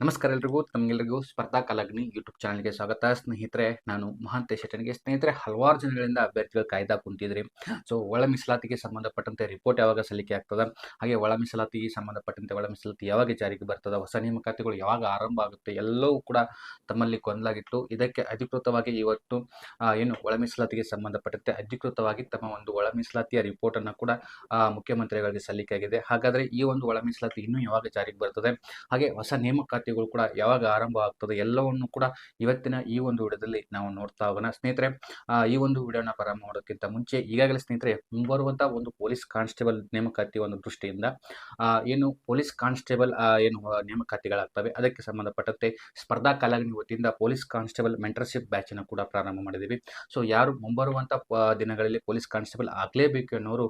ನಮಸ್ಕಾರ ಎಲ್ರಿಗೂ ತಮಗೆಲ್ಲರಿಗೂ ಸ್ಪರ್ಧಾ ಕಾಲಾಗ್ನಿ ಯೂಟ್ಯೂಬ್ ಚಾನಲ್ಗೆ ಸ್ವಾಗತ. ಸ್ನೇಹಿತರೆ, ನಾನು ಮಹಾಂತೇಶ್ ಶೆಟ್ಟಣಿಗೆ ಸ್ನೇಹಿತರೆ, ಹಲವಾರು ಜನಗಳಿಂದ ಅಭ್ಯರ್ಥಿಗಳು ಕಾಯ್ದಾ ಕುಂತಿದ್ರಿ ಸೊ, ಒಳ ಮೀಸಲಾತಿಗೆ ಸಂಬಂಧಪಟ್ಟಂತೆ ರಿಪೋರ್ಟ್ ಯಾವಾಗ ಸಲ್ಲಿಕೆ ಆಗ್ತದೆ? ಹಾಗೆ ಒಳ ಮೀಸಲಾತಿಗೆ ಸಂಬಂಧಪಟ್ಟಂತೆ ಒಳ ಮೀಸಲಾತಿ ಯಾವಾಗ ಜಾರಿಗೆ ಬರ್ತದ? ಹೊಸ ನೇಮಕಾತಿಗಳು ಯಾವಾಗ ಆರಂಭ ಆಗುತ್ತೆ? ಎಲ್ಲವೂ ಕೂಡ ತಮ್ಮಲ್ಲಿ ಕೊಂದಲಾಗಿತ್ತು. ಇದಕ್ಕೆ ಅಧಿಕೃತವಾಗಿ ಇವತ್ತು ಏನು ಒಳ ಮೀಸಲಾತಿಗೆ ಸಂಬಂಧಪಟ್ಟಂತೆ ಅಧಿಕೃತವಾಗಿ ತಮ್ಮ ಒಂದು ಒಳ ಮೀಸಲಾತಿಯ ರಿಪೋರ್ಟ್ ಅನ್ನು ಕೂಡ ಮುಖ್ಯಮಂತ್ರಿಗಳಿಗೆ ಸಲ್ಲಿಕೆ ಆಗಿದೆ. ಹಾಗಾದ್ರೆ ಈ ಒಂದು ಒಳ ಮೀಸಲಾತಿ ಇನ್ನೂ ಯಾವಾಗ ಜಾರಿಗೆ ಬರ್ತದೆ? ಹಾಗೆ ಹೊಸ ನೇಮಕಾತಿಗಳು ಕೂಡ ಯಾವಾಗ ಆರಂಭ ಆಗ್ತದೆ ಎಲ್ಲವನ್ನು ಕೂಡ ಇವತ್ತಿನ ಈ ಒಂದು ವಿಡಿಯೋದಲ್ಲಿ ನಾವು ನೋಡ್ತಾ ಹೋಗೋಣ. ಸ್ನೇಹಿತರೆ ಈ ಒಂದು ವಿಡಿಯೋನ ಪ್ರಾರಂಭ ಮಾಡೋಕ್ಕಿಂತ ಮುಂಚೆ ಈಗಾಗಲೇ ಸ್ನೇಹಿತರೆ ಮುಂಬರುವಂತಹ ಒಂದು ಪೊಲೀಸ್ ಕಾನ್ಸ್ಟೇಬಲ್ ನೇಮಕಾತಿ ಒಂದು ದೃಷ್ಟಿಯಿಂದ ಏನು ಪೊಲೀಸ್ ಕಾನ್ಸ್ಟೇಬಲ್ ಏನು ನೇಮಕಾತಿಗಳಾಗ್ತವೆ, ಅದಕ್ಕೆ ಸಂಬಂಧಪಟ್ಟಂತೆ ಸ್ಪರ್ಧಾ ಕಾಲಾಗ್ನಿ ವತಿಯಿಂದ ಪೊಲೀಸ್ ಕಾನ್ಸ್ಟೇಬಲ್ ಮೆಂಟರ್ಶಿಪ್ ಬ್ಯಾಚನ್ನು ಕೂಡ ಪ್ರಾರಂಭ ಮಾಡಿದೀವಿ ಸೊ, ಯಾರು ಮುಂಬರುವಂತಹ ದಿನಗಳಲ್ಲಿ ಪೊಲೀಸ್ ಕಾನ್ಸ್ಟೇಬಲ್ ಆಗಲೇಬೇಕು ಅನ್ನೋರು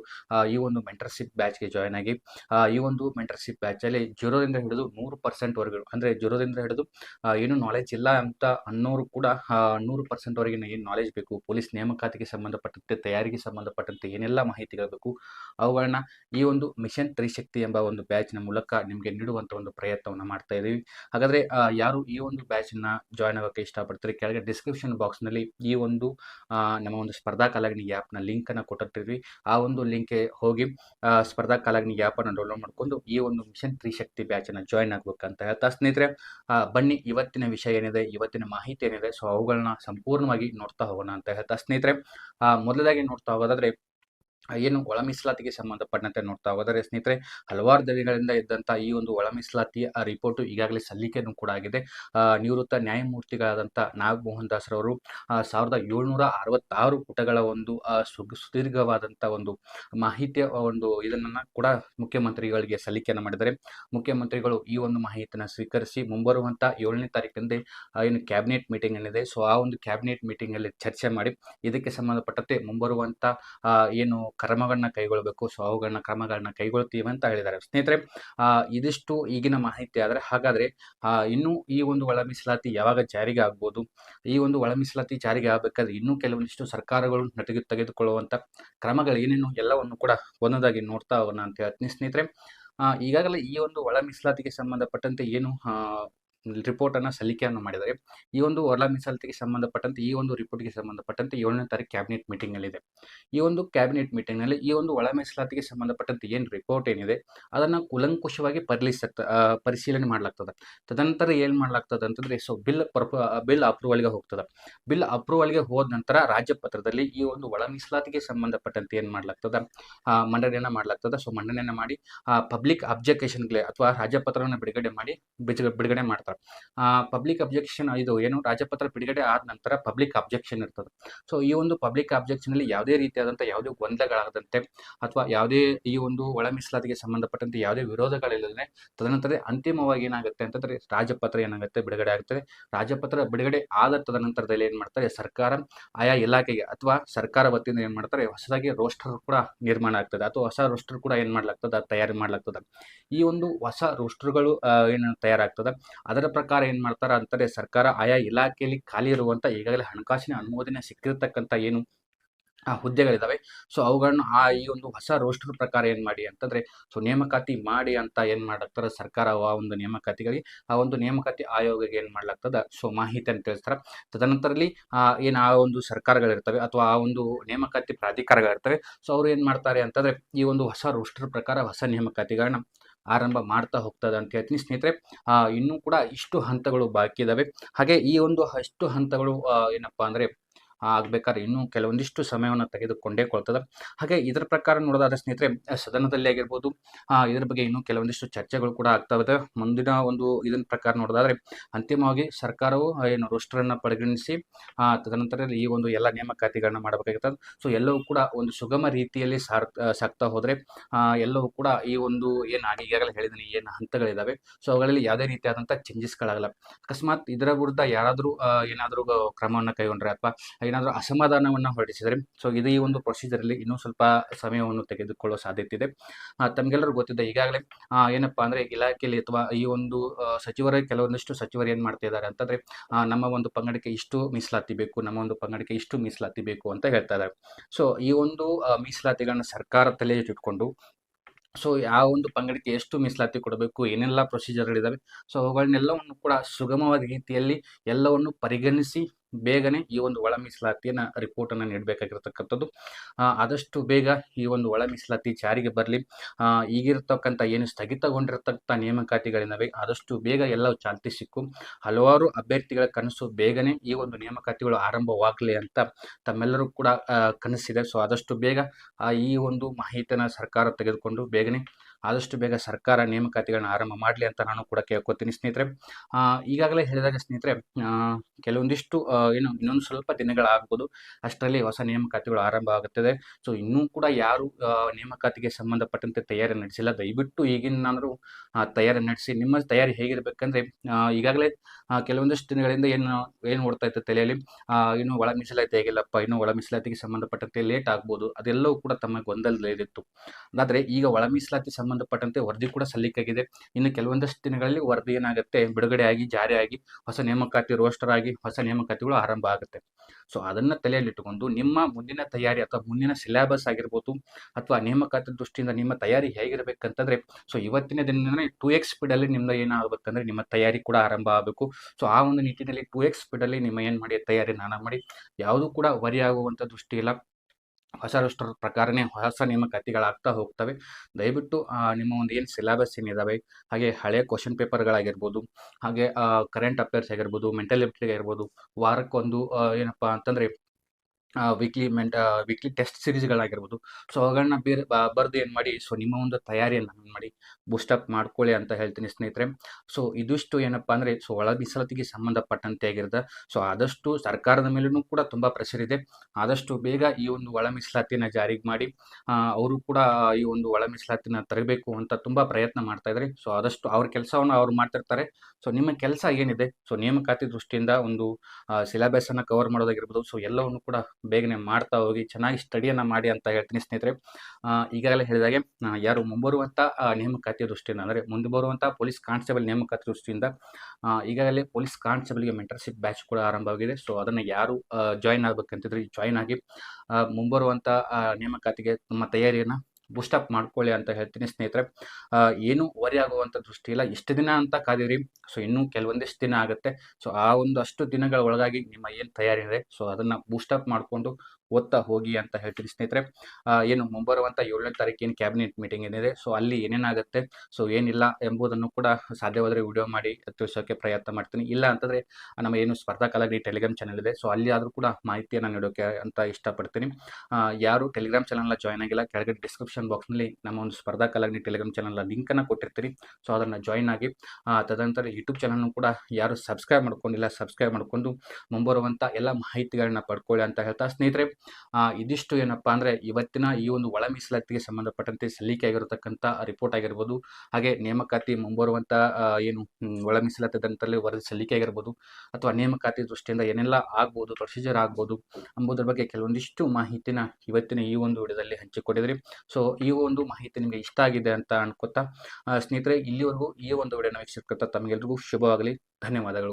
ಈ ಒಂದು ಮೆಂಟರ್ಶಿಪ್ ಬ್ಯಾಚ್ಗೆ ಜಾಯ್ನ್ ಆಗಿ ಈ ಒಂದು ಮೆಂಟರ್ಶಿಪ್ ಬ್ಯಾಚಲ್ಲಿ ಜೀರೋದಿಂದ ಹಿಡಿದು ನೂರು ಪರ್ಸೆಂಟ್ವರೆಗೂ ಅಂದರೆ ಜೀರೋದಿಂದ ಹಿಡಿದು ಏನು ನಾಲೆಜ್ ಇಲ್ಲ ಅಂತ ಅನ್ನೋರು ಕೂಡ ನೂರು ಪರ್ಸೆಂಟ್ ಪರ್ಸೆಂಟ್ವರೆಗಿನ ಏನು ನಾಲೆಜ್ ಬೇಕು, ಪೊಲೀಸ್ ನೇಮಕಾತಿಗೆ ಸಂಬಂಧಪಟ್ಟಂತೆ, ತಯಾರಿಗೆ ಸಂಬಂಧಪಟ್ಟಂತೆ ಏನೆಲ್ಲ ಮಾಹಿತಿಗಳು ಬೇಕು ಅವುಗಳನ್ನ ಈ ಒಂದು ಮಿಷನ್ ತ್ರಿಶಕ್ತಿ ಎಂಬ ಒಂದು ಬ್ಯಾಚ್ನ ಮೂಲಕ ನಿಮಗೆ ನೀಡುವಂಥ ಒಂದು ಪ್ರಯತ್ನವನ್ನು ಮಾಡ್ತಾ ಇದ್ದೀವಿ ಹಾಗಾದರೆ ಯಾರು ಈ ಒಂದು ಬ್ಯಾಚನ್ನ ಜಾಯ್ನ್ ಆಗೋಕ್ಕೆ ಇಷ್ಟಪಡ್ತಾರೆ, ಕೆಳಗೆ ಡಿಸ್ಕ್ರಿಪ್ಷನ್ ಬಾಕ್ಸ್ನಲ್ಲಿ ಈ ಒಂದು ನಮ್ಮ ಒಂದು ಸ್ಪರ್ಧಾ ನ ಆ್ಯಪ್ನ ಲಿಂಕನ್ನು ಕೊಟ್ಟಿರ್ತೀವಿ. ಆ ಒಂದು ಲಿಂಕ್ಗೆ ಹೋಗಿ ಸ್ಪರ್ಧಾ ಕಾಲಾಗ್ನಿ ಆ್ಯಪನ್ನು ಡೌನ್ಲೋಡ್ ಮಾಡ್ಕೊಂಡು ಈ ಒಂದು ಮಿಷನ್ ತ್ರಿಶಕ್ತಿ ಬ್ಯಾಚನ್ನು ಜಾಯ್ನ್ ಆಗ್ಬೇಕಂತ ಹೇಳ್ತಾ ಸ್ನೇಹಿತರೆ. ಆ, ಬನ್ನಿ ಇವತ್ತಿನ ವಿಷಯ ಏನಿದೆ ಇವತ್ತಿನ ಮಾಹಿತಿ ಏನಿದೆ ಸೊ ಅವುಗಳನ್ನ ಸಂಪೂರ್ಣವಾಗಿ ನೋಡ್ತಾ ಹೋಗೋಣ ಅಂತ ಹೇಳ್ತಾ ಸ್ನೇಹಿತರೆ. ಮೊದಲದಾಗಿ ನೋಡ್ತಾ ಹೋಗೋದಾದ್ರೆ ಏನು ಒಳ ಮೀಸಲಾತಿಗೆ ಸಂಬಂಧಪಟ್ಟಂತೆ ನೋಡ್ತಾ ಹೋದರೆ ಸ್ನೇಹಿತರೆ, ಹಲವಾರು ದಿನಗಳಿಂದ ಇದ್ದಂಥ ಈ ಒಂದು ಒಳ ಮೀಸಲಾತಿಯ ರಿಪೋರ್ಟು ಈಗಾಗಲೇ ಸಲ್ಲಿಕೆಯೂ ಕೂಡ ಆಗಿದೆ. ನಿವೃತ್ತ ನ್ಯಾಯಮೂರ್ತಿಗಳಾದಂಥ ನಾಗಮೋಹನ್ ದಾಸ್ ದಾಸ್ರವರು ಸಾವಿರದ ಏಳ್ನೂರ ಅರವತ್ತಾರು ಪುಟಗಳ ಒಂದು ಸುದೀರ್ಘವಾದಂಥ ಒಂದು ಮಾಹಿತಿಯ ಒಂದು ಇದನ್ನು ಕೂಡ ಮುಖ್ಯಮಂತ್ರಿಗಳಿಗೆ ಸಲ್ಲಿಕೆಯನ್ನು ಮಾಡಿದ್ದಾರೆ. ಮುಖ್ಯಮಂತ್ರಿಗಳು ಈ ಒಂದು ಮಾಹಿತಿಯನ್ನು ಸ್ವೀಕರಿಸಿ ಮುಂಬರುವಂಥ ಏಳನೇ ತಾರೀಕಂದೆ ಏನು ಕ್ಯಾಬಿನೆಟ್ ಮೀಟಿಂಗ್ ಏನಿದೆ ಸೊ, ಆ ಒಂದು ಕ್ಯಾಬಿನೆಟ್ ಮೀಟಿಂಗಲ್ಲಿ ಚರ್ಚೆ ಮಾಡಿ, ಇದಕ್ಕೆ ಸಂಬಂಧಪಟ್ಟಂತೆ ಮುಂಬರುವಂಥ ಏನು ಕ್ರಮಗಳನ್ನ ಕೈಗೊಳ್ಳಬೇಕು ಸೊ ಅವುಗಳನ್ನ ಕ್ರಮಗಳನ್ನ ಕೈಗೊಳ್ತೀವಿ ಅಂತ ಹೇಳಿದ್ದಾರೆ. ಸ್ನೇಹಿತರೆ ಇದಿಷ್ಟು ಈಗಿನ ಮಾಹಿತಿ ಆದರೆ ಹಾಗಾದರೆ ಇನ್ನೂ ಈ ಒಂದು ಒಳ ಮೀಸಲಾತಿ ಯಾವಾಗ ಜಾರಿಗೆ ಆಗ್ಬೋದು? ಈ ಒಂದು ಒಳ ಮೀಸಲಾತಿ ಜಾರಿಗೆ ಆಗಬೇಕಾದ್ರೆ ಇನ್ನೂ ಕೆಲವೊಂದಿಷ್ಟು ಸರ್ಕಾರಗಳು ನಟಿಗೆ ತೆಗೆದುಕೊಳ್ಳುವಂಥ ಕ್ರಮಗಳು ಏನೇನು ಎಲ್ಲವನ್ನು ಕೂಡ ಒಂದೊಂದಾಗಿ ನೋಡ್ತಾ ಹೋಗೋಣ ಅಂತ ಹೇಳ್ತೀನಿ. ಸ್ನೇಹಿತರೆ ಈಗಾಗಲೇ ಈ ಒಂದು ಒಳ ಮೀಸಲಾತಿಗೆ ಸಂಬಂಧಪಟ್ಟಂತೆ ಏನು ರಿಪೋರ್ಟನ್ನು ಸಲ್ಲಿಕೆಯನ್ನು ಮಾಡಿದ್ದಾರೆ. ಈ ಒಂದು ಒಳ ಮೀಸಲಾತಿಗೆ ಸಂಬಂಧಪಟ್ಟಂತೆ, ಈ ಒಂದು ರಿಪೋರ್ಟ್ಗೆ ಸಂಬಂಧಪಟ್ಟಂತೆ ಏಳನೇ ತಾರೀಕು ಕ್ಯಾಬಿನೆಟ್ ಮೀಟಿಂಗ್ನಲ್ಲಿದೆ ಈ ಒಂದು ಕ್ಯಾಬಿನೆಟ್ ಮೀಟಿಂಗ್ನಲ್ಲಿ ಈ ಒಂದು ಒಳ ಮೀಸಲಾತಿಗೆ ಸಂಬಂಧಪಟ್ಟಂತೆ ಏನು ರಿಪೋರ್ಟ್ ಏನಿದೆ, ಅದನ್ನು ಕುಲಂಕುಷವಾಗಿ ಪರಿಲಿಸ ಪರಿಶೀಲನೆ ಮಾಡಲಾಗ್ತದೆ. ತದನಂತರ ಏನು ಮಾಡಲಾಗ್ತದೆ ಅಂತಂದರೆ ಸೊ ಬಿಲ್ ಬಿಲ್ ಬಿಲ್ ಅಪ್ರೂವಲ್ಗೆ ಹೋಗ್ತದೆ. ಬಿಲ್ ಅಪ್ರೂವಲ್ಗೆ ಹೋದ ನಂತರ ರಾಜ್ಯಪತ್ರದಲ್ಲಿ ಈ ಒಂದು ಒಳ ಮೀಸಲಾತಿಗೆ ಸಂಬಂಧಪಟ್ಟಂತೆ ಏನು ಮಾಡಲಾಗ್ತದೆ ಮಂಡನೆಯನ್ನು ಮಾಡಲಾಗ್ತದೆ. ಸೊ ಮಂಡನೆಯನ್ನು ಮಾಡಿ ಪಬ್ಲಿಕ್ ಅಬ್ಜೆಕ್ಷನ್ಗೆ ಅಥವಾ ರಾಜ್ಯಪತ್ರವನ್ನು ಬಿಡುಗಡೆ ಮಾಡಿ, ಬಿಡುಗಡೆ ಮಾಡ್ತಾರೆ. ಪಬ್ಲಿಕ್ ಅಬ್ಜೆಕ್ಷನ್ ಇದು ಏನು? ರಾಜ್ಯಪತ್ರ ಬಿಡುಗಡೆ ಆದ ನಂತರ ಪಬ್ಲಿಕ್ ಅಬ್ಜೆಕ್ಷನ್ ಇರ್ತದೆ. ಸೊ ಈ ಒಂದು ಪಬ್ಲಿಕ್ ಅಬ್ಜೆಕ್ಷನಲ್ಲಿ ಯಾವುದೇ ರೀತಿಯಾದಂಥ ಯಾವುದೇ ಗೊಂದಲಗಳಾಗದಂತೆ ಅಥವಾ ಯಾವುದೇ ಈ ಒಂದು ಒಳ ಮೀಸಲಾತಿಗೆ ಸಂಬಂಧಪಟ್ಟಂತೆ ಯಾವುದೇ ವಿರೋಧಗಳಿಲ್ಲದೆ ತದನಂತರ ಅಂತಿಮವಾಗಿ ಏನಾಗುತ್ತೆ ಅಂತಂದರೆ ರಾಜ್ಯಪತ್ರ ಏನಾಗುತ್ತೆ? ಬಿಡುಗಡೆ ಆಗುತ್ತದೆ ರಾಜ್ಯಪತ್ರ ಬಿಡುಗಡೆ ಆದ ತದನಂತರದಲ್ಲಿ ಏನು ಮಾಡ್ತಾರೆ? ಸರ್ಕಾರ, ಆಯಾ ಇಲಾಖೆಗೆ ಅಥವಾ ಸರ್ಕಾರ ವತಿಯಿಂದ ಏನು ಮಾಡ್ತಾರೆ? ಹೊಸದಾಗಿ ರೋಸ್ಟರ್ ಕೂಡ ನಿರ್ಮಾಣ ಆಗ್ತದೆ. ಅಥವಾ ಹೊಸ ರೋಸ್ಟರ್ ಕೂಡ ಏನು ಮಾಡ್ಲಾಗ್ತದೆ? ತಯಾರಿ ಮಾಡ್ಲಾಗ್ತದೆ. ಈ ಒಂದು ಹೊಸ ರೋಸ್ಟರ್ಗಳು ಏನು ತಯಾರಾಗ್ತದೆ? ಅದರ ಪ್ರಕಾರ ಏನು ಮಾಡ್ತಾರೆ ಅಂತಾರೆ ಸರ್ಕಾರ ಆಯಾ ಇಲಾಖೆಯಲ್ಲಿ ಖಾಲಿ ಇರುವಂಥ ಈಗಾಗಲೇ ಹಣಕಾಸಿನ ಅನುಮೋದನೆ ಸಿಕ್ಕಿರ್ತಕ್ಕಂಥ ಏನು, ಆ ಹುದ್ದೆಗಳಿದ್ದಾವೆ ಸೊ ಅವುಗಳನ್ನು ಆ ಈ ಒಂದು ಹೊಸ ರೋಸ್ಟರ್ ಪ್ರಕಾರ ಏನು ಮಾಡಿ ಅಂತಂದರೆ ಸೊ ನೇಮಕಾತಿ ಮಾಡಿ ಅಂತ ಏನು ಮಾಡ್ಲಾಗ್ತಾರೆ ಸರ್ಕಾರ ಆ ಒಂದು ನೇಮಕಾತಿಗಳಿಗೆ, ಆ ಒಂದು ನೇಮಕಾತಿ ಆಯೋಗಕ್ಕೆ ಏನು ಮಾಡ್ಲಾಗ್ತದೆ? ಸೊ ಮಾಹಿತಿಯನ್ನು ತಿಳಿಸ್ತಾರೆ ಆ, ಏನು ಆ ಒಂದು ಸರ್ಕಾರಗಳಿರ್ತವೆ ಅಥವಾ ಆ ಒಂದು ನೇಮಕಾತಿ ಪ್ರಾಧಿಕಾರಗಳಿರ್ತವೆ. ಸೊ ಅವ್ರು ಏನು ಮಾಡ್ತಾರೆ ಅಂತಂದರೆ, ಈ ಒಂದು ಹೊಸ ರೋಸ್ಟರ್ ಪ್ರಕಾರ ಹೊಸ ನೇಮಕಾತಿಗಳನ್ನ ಆರಂಭ ಮಾಡ್ತಾ ಹೋಗ್ತದೆ ಅಂತ ಹೇಳ್ತೀನಿ. ಸ್ನೇಹಿತರೆ ಇನ್ನೂ ಕೂಡ ಇಷ್ಟು ಹಂತಗಳು ಬಾಕಿ ಇದ್ದಾವೆ ಹಾಗೆ ಈ ಒಂದು ಅಷ್ಟು ಹಂತಗಳು ಏನಪ್ಪಾ ಅಂದರೆ ಆಗ್ಬೇಕಾದ್ರೆ ಇನ್ನೂ ಕೆಲವೊಂದಿಷ್ಟು ಸಮಯವನ್ನು ತೆಗೆದುಕೊಂಡೇ ಕೊಳ್ತದೆ. ಹಾಗೆ ಇದರ ಪ್ರಕಾರ ನೋಡೋದಾದ್ರೆ ಸ್ನೇಹಿತರೆ ಸದನದಲ್ಲಿ ಆಗಿರ್ಬೋದು ಇದರ ಬಗ್ಗೆ ಇನ್ನೂ ಕೆಲವೊಂದಿಷ್ಟು ಚರ್ಚೆಗಳು ಕೂಡ ಆಗ್ತಾ ಇದೆ ಮುಂದಿನ ಒಂದು ಇದನ್ನ ಪ್ರಕಾರ ನೋಡೋದಾದ್ರೆ ಅಂತಿಮವಾಗಿ ಸರ್ಕಾರವು ಏನು ರೋಸ್ಟರನ್ನು ಪರಿಗಣಿಸಿ ತದನಂತರ ಈ ಒಂದು ಎಲ್ಲ ನೇಮಕಾತಿಗಳನ್ನ ಮಾಡಬೇಕಾಗುತ್ತದೆ ಸೊ ಎಲ್ಲವೂ ಕೂಡ ಒಂದು ಸುಗಮ ರೀತಿಯಲ್ಲಿ ಸಾರ್ ಆ, ಸಾಗ್ತಾ ಹೋದರೆ ಎಲ್ಲವೂ ಕೂಡ ಈ ಒಂದು ಏನು ನಾನು ಈಗಾಗಲೇ ಹೇಳಿದ್ದೀನಿ ಏನು ಹಂತಗಳಿದ್ದಾವೆ ಸೊ ಅವುಗಳಲ್ಲಿ ಯಾವುದೇ ರೀತಿಯಾದಂಥ ಚೇಂಜಸ್ಗಳಾಗಲ್ಲ ಅಕಸ್ಮಾತ್ ಇದರ ವಿರುದ್ಧ ಯಾರಾದರೂ ಏನಾದರೂ ಕ್ರಮವನ್ನು ಕೈಗೊಂಡ್ರೆ ಅಥವಾ ಏನಾದರೂ ಅಸಮಾಧಾನವನ್ನು ಹೊರಡಿಸಿದರೆ ಸೊ ಇದು ಈ ಒಂದು ಪ್ರೊಸೀಜರಲ್ಲಿ ಇನ್ನೂ ಸ್ವಲ್ಪ ಸಮಯವನ್ನು ತೆಗೆದುಕೊಳ್ಳೋ ಸಾಧ್ಯತೆ ಇದೆ. ತಮಗೆಲ್ಲರೂ ಗೊತ್ತಿದೆ, ಈಗಾಗಲೇ ಏನಪ್ಪ ಅಂದರೆ ಇಲಾಖೆಯಲ್ಲಿ ಅಥವಾ ಈ ಒಂದು ಸಚಿವರ ಕೆಲವೊಂದಿಷ್ಟು ಸಚಿವರು ಏನು ಮಾಡ್ತಾ ಇದ್ದಾರೆ ಅಂತಂದರೆ ನಮ್ಮ ಒಂದು ಪಂಗಡಕ್ಕೆ ಇಷ್ಟು ಮೀಸಲಾತಿ ಬೇಕು, ನಮ್ಮ ಒಂದು ಪಂಗಡಕ್ಕೆ ಇಷ್ಟು ಮೀಸಲಾತಿ ಬೇಕು ಅಂತ ಹೇಳ್ತಾ ಇದ್ದಾರೆ. ಸೊ ಈ ಒಂದು ಮೀಸಲಾತಿಗಳನ್ನು ಸರ್ಕಾರ ಇಟ್ಕೊಂಡು ಸೊ ಯಾವ ಒಂದು ಪಂಗಡಕ್ಕೆ ಎಷ್ಟು ಮೀಸಲಾತಿ ಕೊಡಬೇಕು, ಏನೆಲ್ಲ ಪ್ರೊಸೀಜರ್ಗಳಿದ್ದಾವೆ ಸೊ ಅವುಗಳನ್ನೆಲ್ಲವನ್ನು ಕೂಡ ಸುಗಮವಾದ ರೀತಿಯಲ್ಲಿ ಎಲ್ಲವನ್ನು ಪರಿಗಣಿಸಿ ಬೇಗನೆ ಈ ಒಂದು ಒಳ ಮೀಸಲಾತಿಯನ್ನು ರಿಪೋರ್ಟನ್ನು ನೀಡಬೇಕಾಗಿರ್ತಕ್ಕಂಥದ್ದು. ಆದಷ್ಟು ಬೇಗ ಈ ಒಂದು ಒಳ ಮೀಸಲಾತಿ ಜಾರಿಗೆ ಬರಲಿ. ಈಗಿರ್ತಕ್ಕಂಥ ಏನು ಸ್ಥಗಿತಗೊಂಡಿರತಕ್ಕಂಥ ನೇಮಕಾತಿಗಳಿದ್ದಾವೆ ಆದಷ್ಟು ಬೇಗ ಎಲ್ಲ ಚಾಲ್ತಿ ಸಿಕ್ಕು. ಹಲವಾರು ಅಭ್ಯರ್ಥಿಗಳ ಕನಸು ಬೇಗನೆ ಈ ಒಂದು ನೇಮಕಾತಿಗಳು ಆರಂಭವಾಗಲಿ ಅಂತ ತಮ್ಮೆಲ್ಲರೂ ಕೂಡ ಕನಸಿದೆ. ಸೊ ಆದಷ್ಟು ಬೇಗ ಈ ಒಂದು ಮಾಹಿತಿಯನ್ನು ಸರ್ಕಾರ ತೆಗೆದುಕೊಂಡು ಬೇಗನೆ ಆದಷ್ಟು ಬೇಗ ಸರ್ಕಾರ ನೇಮಕಾತಿಗಳನ್ನ ಆರಂಭ ಮಾಡಲಿ ಅಂತ ನಾನು ಕೂಡ ಕೇಳ್ಕೊತೀನಿ ಸ್ನೇಹಿತರೆ. ಈಗಾಗಲೇ ಹೇಳಿದಾಗ ಸ್ನೇಹಿತರೆ ಕೆಲವೊಂದಿಷ್ಟು ಏನು, ಇನ್ನೊಂದು ಸ್ವಲ್ಪ ದಿನಗಳಾಗ್ಬೋದು ಅಷ್ಟರಲ್ಲಿ ಹೊಸ ನೇಮಕಾತಿಗಳು ಆರಂಭ ಆಗುತ್ತದೆ. ಸೊ ಇನ್ನೂ ಕೂಡ ಯಾರು ನೇಮಕಾತಿಗೆ ಸಂಬಂಧಪಟ್ಟಂತೆ ತಯಾರಿ ನಡೆಸಿಲ್ಲ. ದಯವಿಟ್ಟು ಈಗಿನಾದರೂ ತಯಾರಿ ನಡೆಸಿ. ನಿಮ್ಮ ತಯಾರಿ ಹೇಗಿರಬೇಕಂದ್ರೆ ಈಗಾಗಲೇ ಕೆಲವೊಂದಿಷ್ಟು ದಿನಗಳಿಂದ ಏನು ಏನು ಓಡ್ತಾ ಇತ್ತು ತಲೆಯಲ್ಲಿ? ಇನ್ನು ಒಳ ಮೀಸಲಾತಿ ಹೇಗಿಲ್ಲಪ್ಪ? ಇನ್ನು ಒಳ ಮೀಸಲಾತಿಗೆ ಸಂಬಂಧಪಟ್ಟಂತೆ ಲೇಟ್ ಆಗ್ಬೋದು. ಅದೆಲ್ಲವೂ ಕೂಡ ತಮ್ಮ ಗೊಂದಲದಲ್ಲಿತ್ತು. ಅದಾದರೆ ಈಗ ಒಳ ಮೀಸಲಾತಿ ಸಂಬಂಧಪಟ್ಟಂತೆ ವರದಿ ಕೂಡ ಸಲ್ಲಿಕೆಯಾಗಿದೆ. ಇನ್ನು ಕೆಲವೊಂದಷ್ಟು ದಿನಗಳಲ್ಲಿ ವರದಿ ಏನಾಗುತ್ತೆ? ಬಿಡುಗಡೆಯಾಗಿ, ಜಾರಿಯಾಗಿ ಹೊಸ ನೇಮಕಾತಿ ರೋಸ್ಟರ್ ಆಗಿ ಹೊಸ ನೇಮಕಾತಿಗಳು ಆರಂಭ ಆಗುತ್ತೆ. ಸೊ, ಅದನ್ನು ತಲೆಯಲ್ಲಿಟ್ಟುಕೊಂಡು ನಿಮ್ಮ ಮುಂದಿನ ತಯಾರಿ ಅಥವಾ ಮುಂದಿನ ಸಿಲೆಬಸ್ ಆಗಿರ್ಬೋದು ಅಥವಾ ನೇಮಕಾತಿ ದೃಷ್ಟಿಯಿಂದ ನಿಮ್ಮ ತಯಾರಿ ಹೇಗಿರಬೇಕಂತಂದ್ರೆ, ಸೊ, ಇವತ್ತಿನ ದಿನದಿಂದನೇ ಟೂ ಎಕ್ಸ್ ಸ್ಪೀಡಲ್ಲಿ ನಿಮ್ದು ಏನಾಗಬೇಕಂದ್ರೆ ನಿಮ್ಮ ತಯಾರಿ ಕೂಡ ಆರಂಭ ಆಗಬೇಕು. ಸೊ, ಆ ಒಂದು ನಿಟ್ಟಿನಲ್ಲಿ ಟೂ ಎಕ್ಸ್ ಸ್ಪೀಡಲ್ಲಿ ನಿಮ್ಮ ಏನು ಮಾಡಿ, ತಯಾರಿ ನಾನು ಮಾಡಿ, ಯಾವುದು ಕೂಡ ವರಿ ದೃಷ್ಟಿ ಇಲ್ಲ. ಹೊಸ ರಿಸ್ಟರ್ ಪ್ರಕಾರನೇ ಹೊಸ ನೇಮಕಾತಿಗಳಾಗ್ತಾ ಹೋಗ್ತವೆ. ದಯವಿಟ್ಟು ನಿಮ್ಮ ಒಂದು ಏನು ಸಿಲೆಬಸ್ ಏನಿದಾವೆ, ಹಾಗೆ ಹಳೆಯ ಕ್ವಶನ್ ಪೇಪರ್ಗಳಾಗಿರ್ಬೋದು ಹಾಗೆ ಕರೆಂಟ್ ಅಫೇರ್ಸ್ ಆಗಿರ್ಬೋದು ಮೆಂಟಲ್ ಎಬಿಲಿಟಿ ಆಗಿರ್ಬೋದು, ವಾರಕ್ಕೊಂದು ಏನಪ್ಪ ಅಂತಂದರೆ ವೀಕ್ಲಿ ಮೆಂಟ್ ವೀಕ್ಲಿ ಟೆಸ್ಟ್ ಸಿರೀಸ್ಗಳಾಗಿರ್ಬೋದು ಸೊ ಅವುಗಳನ್ನ ಬೇರೆ ಬರೆದು ಏನು ಮಾಡಿ ಸೊ ನಿಮ್ಮ ಒಂದು ತಯಾರಿಯನ್ನು ಏನು ಮಾಡಿ ಬೂಸ್ಟಪ್ ಮಾಡ್ಕೊಳ್ಳಿ ಅಂತ ಹೇಳ್ತೀನಿ ಸ್ನೇಹಿತರೆ. ಸೊ ಇದಿಷ್ಟು ಏನಪ್ಪ ಅಂದರೆ ಸೊ ಒಳ ಮೀಸಲಾತಿಗೆ ಸಂಬಂಧಪಟ್ಟಂತೆ ಆಗಿರುತ್ತೆ ಸೊ ಆದಷ್ಟು ಸರ್ಕಾರದ ಮೇಲೂ ಕೂಡ ತುಂಬ ಪ್ರೆಷರ್ ಇದೆ. ಆದಷ್ಟು ಬೇಗ ಈ ಒಂದು ಒಳ ಮೀಸಲಾತಿನ ಜಾರಿಗೆ ಮಾಡಿ ಅವರು ಕೂಡ ಈ ಒಂದು ಒಳ ಮೀಸಲಾತಿನ ತರಬೇಕು ಅಂತ ತುಂಬ ಪ್ರಯತ್ನ ಮಾಡ್ತಾ ಇದ್ದಾರೆ ಸೊ ಆದಷ್ಟು ಅವ್ರ ಕೆಲಸವನ್ನು ಅವ್ರು ಮಾಡ್ತಿರ್ತಾರೆ. ಸೊ ನಿಮ್ಮ ಕೆಲಸ ಏನಿದೆ? ಸೊ ನೇಮಕಾತಿ ದೃಷ್ಟಿಯಿಂದ ಒಂದು ಸಿಲೆಬಸನ್ನು ಕವರ್ ಮಾಡೋದಾಗಿರ್ಬೋದು. ಸೊ ಎಲ್ಲವನ್ನು ಕೂಡ ಬೇಗನೆ ಮಾಡ್ತಾ ಹೋಗಿ, ಚೆನ್ನಾಗಿ ಸ್ಟಡಿಯನ್ನು ಮಾಡಿ ಅಂತ ಹೇಳ್ತೀನಿ ಸ್ನೇಹಿತರೆ. ಈಗಾಗಲೇ ಹೇಳಿದಾಗೆ ಯಾರು ಮುಂಬರುವಂಥ ನೇಮಕಾತಿ ದೃಷ್ಟಿಯಿಂದ, ಅಂದರೆ ಮುಂದೆ ಬರುವಂಥ ಪೊಲೀಸ್ ಕಾನ್ಸ್ಟೇಬಲ್ ನೇಮಕಾತಿ ದೃಷ್ಟಿಯಿಂದ ಈಗಾಗಲೇ ಪೊಲೀಸ್ ಕಾನ್ಸ್ಟೇಬಲ್ಗೆ ಮೆಂಟರ್ಶಿಪ್ ಬ್ಯಾಚ್ ಕೂಡ ಆರಂಭವಾಗಿದೆ ಸೊ ಅದನ್ನು ಯಾರು ಜಾಯಿನ್ ಆಗಬೇಕಂತಿದ್ರೆ ಜಾಯಿನ್ ಆಗಿ ಮುಂಬರುವಂಥ ನೇಮಕಾತಿಗೆ ತಮ್ಮ ತಯಾರಿಯನ್ನು ಬೂಸ್ಟಪ್ ಮಾಡ್ಕೊಳ್ಳಿ ಅಂತ ಹೇಳ್ತೀನಿ ಸ್ನೇಹಿತರೆ. ಏನು ವರಿ ಆಗುವಂಥ ದೃಷ್ಟಿ ಇಲ್ಲ. ಇಷ್ಟು ದಿನ ಅಂತ ಕಾದಿರಿ. ಸೊ ಇನ್ನೂ ಕೆಲವೊಂದಿಷ್ಟು ದಿನ ಆಗುತ್ತೆ. ಸೊ ಆ ಒಂದು ಅಷ್ಟು ದಿನಗಳ ಒಳಗಾಗಿ ನಿಮ್ಮ ಏನು ತಯಾರಿ ಇದೆ ಸೊ ಅದನ್ನು ಬೂಸ್ಟಪ್ ಮಾಡಿಕೊಂಡು ಓದ್ತಾ ಹೋಗಿ ಅಂತ ಹೇಳ್ತೀನಿ ಸ್ನೇಹಿತರೆ. ಏನು ಮುಂಬರುವಂಥ ಏಳನೇ ತಾರೀಕು ಕ್ಯಾಬಿನೆಟ್ ಮೀಟಿಂಗ್ ಏನಿದೆ. ಸೊ ಅಲ್ಲಿ ಏನೇನಾಗುತ್ತೆ? ಸೊ ಏನಿಲ್ಲ ಎಂಬುದನ್ನು ಕೂಡ ಸಾಧ್ಯವಾದರೆ ವಿಡಿಯೋ ಮಾಡಿ ತಿಳಿಸೋಕ್ಕೆ ಪ್ರಯತ್ನ ಮಾಡ್ತೀನಿ. ಇಲ್ಲ ಅಂತಂದರೆ ನಮ್ಮ ಏನು ಸ್ಪರ್ಧಾ ಟೆಲಿಗ್ರಾಮ್ ಚಾನಲ್ ಇದೆ. ಸೊ ಅಲ್ಲಿ ಆದರೂ ಕೂಡ ಮಾಹಿತಿಯನ್ನು ನೀಡೋಕೆ ಅಂತ ಇಷ್ಟಪಡ್ತೀನಿ. ಯಾರು ಟೆಲಿಗ್ರಾಮ್ ಚಾನಲ್ನ ಜಾಯ್ನ್ ಆಗಿಲ್ಲ, ಕೆಳಗಡೆ ಡಿಸ್ಕ್ರಿಪ್ಷನ್ ಬಾಕ್ಸ್ನಲ್ಲಿ ನಮ್ಮ ಒಂದು ಸ್ಪರ್ಧಾ ಟೆಲಿಗ್ರಾಮ್ ಚಾನಲ್ನ ಲಿಂಕನ್ನು ಕೊಟ್ಟಿರ್ತೀನಿ ಸೊ ಅದನ್ನು ಜಾಯ್ನ್ ಆಗಿ ತದನಂತರ ಯೂಟ್ಯೂಬ್ ಚಾನಲ್ನು ಕೂಡ ಯಾರು ಸಬ್ಸ್ಕ್ರೈಬ್ ಮಾಡ್ಕೊಂಡಿಲ್ಲ ಸಬ್ಸ್ಕ್ರೈಬ್ ಮಾಡಿಕೊಂಡು ಮುಂಬರುವಂಥ ಎಲ್ಲ ಮಾಹಿತಿಗಳನ್ನ ಪಡ್ಕೊಳ್ಳಿ ಅಂತ ಹೇಳ್ತಾ ಸ್ನೇಹಿತರೆ. ಇದಿಷ್ಟು ಏನಪ್ಪಾ ಅಂದರೆ ಇವತ್ತಿನ ಈ ಒಂದು ಒಳ ಮೀಸಲಾತಿಗೆ ಸಂಬಂಧಪಟ್ಟಂತೆ ಸಲ್ಲಿಕೆ ಆಗಿರತಕ್ಕಂಥ ರಿಪೋರ್ಟ್ ಆಗಿರ್ಬೋದು. ಹಾಗೆ ನೇಮಕಾತಿ ಮುಂಬರುವಂಥ ಏನು ಒಳ ಮೀಸಲಾತಿ ದಂತಲ್ಲಿ ವರದಿ ಸಲ್ಲಿಕೆ ಆಗಿರ್ಬೋದು ಅಥವಾ ನೇಮಕಾತಿ ದೃಷ್ಟಿಯಿಂದ ಏನೆಲ್ಲ ಆಗ್ಬೋದು ಪ್ರೊಸೀಜರ್ ಆಗ್ಬೋದು ಎಂಬುದರ ಬಗ್ಗೆ ಕೆಲವೊಂದಿಷ್ಟು ಮಾಹಿತಿನ ಇವತ್ತಿನ ಈ ಒಂದು ವಿಡಿಯೋದಲ್ಲಿ ಹಂಚಿಕೊಂಡಿದ್ರಿ. ಸೊ ಈ ಒಂದು ಮಾಹಿತಿ ನಿಮಗೆ ಇಷ್ಟ ಆಗಿದೆ ಅಂತ ಅನ್ಕೋತಾ ಸ್ನೇಹಿತರೆ, ಇಲ್ಲಿವರೆಗೂ ಈ ಒಂದು ವಿಡಿಯೋನ ವೀಕ್ಷಿಸಕ್ಕಂಥ ತಮಗೆಲ್ರಿಗೂ ಶುಭವಾಗಲಿ. ಧನ್ಯವಾದಗಳು.